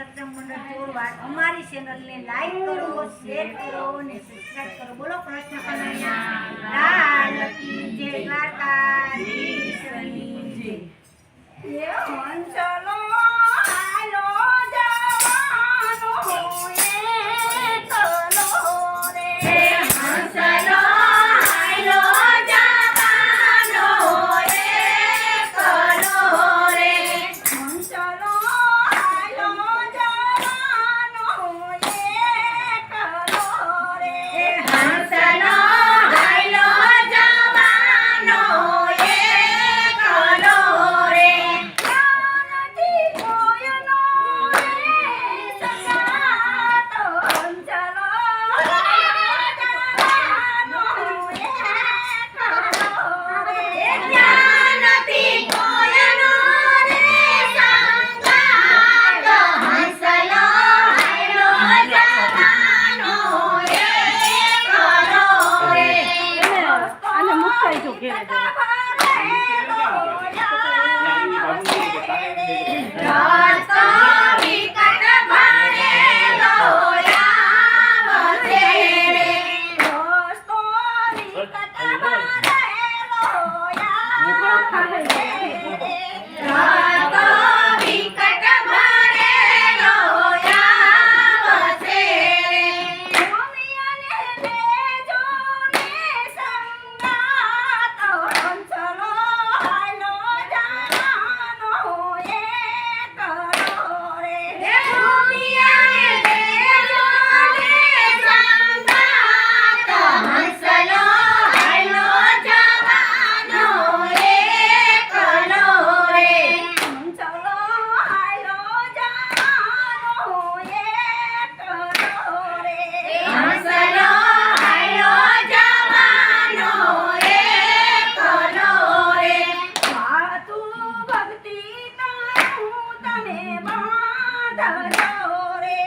સત્સંગ મંડળ જોડવા અમારી ચેનલને લાઈક કરો શેર કરો અને સબસ્ક્રાઇબ કરો. બોલો પ્રશ્ન કનૈયા. લાલ કી જય દ્વારકાધીશ. Yeah, મને બાંધજો રે.